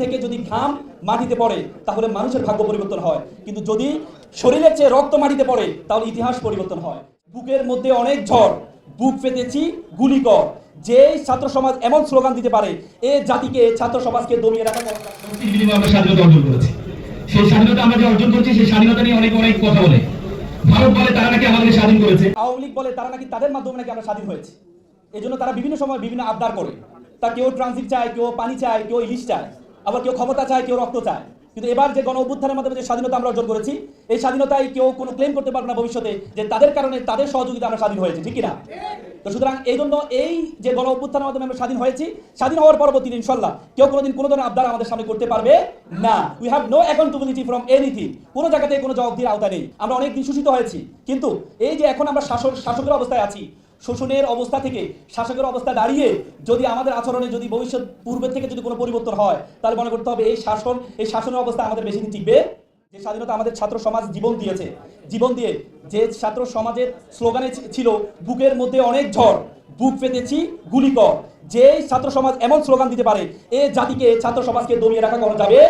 থেকে যদি ঘাম মাটিতে পড়ে তাহলে মানুষের ভাগ্য পরিবর্তন হয়। কিন্তু যদি শরীরের চেয়ে রক্ত মাটিতে পড়ে তাহলে ইতিহাস পরিবর্তন হয়। বুকের মধ্যে অনেক ঝড় বুক পেতেছি গুলি কর। যে ছাত্র সমাজ এমন স্লোগান দিতে পারে এ জাতিকে ছাত্র সমাজকে দমিয়ে রাখা স্বাধীনতা অর্জন করেছি সেই স্বাধীনতা আমরা যে অর্জন করছি সেই স্বাধীনতা নিয়ে অনেক অনেক কথা বলে। ভারত বলে তারা নাকি আমাদেরকে স্বাধীন করেছে। আওয়ামী লীগ বলে তারা নাকি তাদের মাধ্যমে নাকি আমরা স্বাধীন হয়েছি। এই জন্য তারা বিভিন্ন সময় বিভিন্ন আবদার করে। তা কেউ ট্রানজিট চায় কেউ পানি চায় কেউ ইলিশ চায়। আবার কেউ ক্ষমতা চায়, কেউ রক্ত চায়। কিন্তু এবার যে গণ অভ্যুত্থানের মাধ্যমে যে স্বাধীনতা আমরা অর্জন করেছি, এই স্বাধীনতায় কেউ কোনো ক্লেম করতে পারবে না ভবিষ্যতে যে তাদের কারণে তাদের সহযোগিতা আমরা স্বাধীন হয়েছি, ঠিক কিনা? তো সুতরাং এই জন্য এই যে গণ অভ্যুত্থানের মাধ্যমে আমরা স্বাধীন হয়েছি, স্বাধীন হওয়ার পরবর্তী দিন ইনশাল্লাহ কেউ কোনোদিন কোনো ধরনের আবদার আমাদের সামনে করতে পারবে না। We have no accountability from anything কোনো জায়গাতে কোনো জবাবদিহির আওতা নেই। আমরা অনেক দিন শোষিত হয়েছি। কিন্তু এই যে এখন আমরা শাসক শাসকের অবস্থায় আছি শোষণের অবস্থা থেকে, শাসকের অবস্থা দাঁড়িয়ে যদি আমাদের আচরণে যদি ভবিষ্যৎ পূর্বে থেকে যদি কোনো পরিবর্তন হয়, তাহলে মনে করতে হবে এই শাসন, এই শাসনের অবস্থা আমাদের বেশি দিন টিকবে। যে স্বাধীনতা আমাদের ছাত্র সমাজ জীবন দিয়েছে, জীবন দিয়ে যে ছাত্র সমাজের স্লোগানে ছিল, বুকের মধ্যে অনেক ঝড়। বুক পেতেছি গুলি কর। যে ছাত্র সমাজ এমন স্লোগান দিতে পারে, এ জাতিকে ছাত্র সমাজকে দমিয়ে রাখা করা যাবে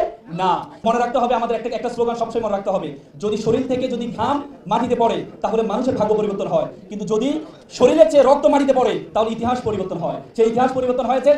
না। মনে রাখতে হবে, আমাদের একটা একটা স্লোগান সবসময় মনে রাখতে হবে। যদি শরীর থেকে যদি ঘাম মাটিতে পড়ে, তাহলে মানুষের ভাগ্য পরিবর্তন হয়। কিন্তু যদি শরীরের চেয়ে রক্ত মাটিতে পড়ে, তাহলে ইতিহাস পরিবর্তন হয়। সেই ইতিহাস পরিবর্তন হয়েছে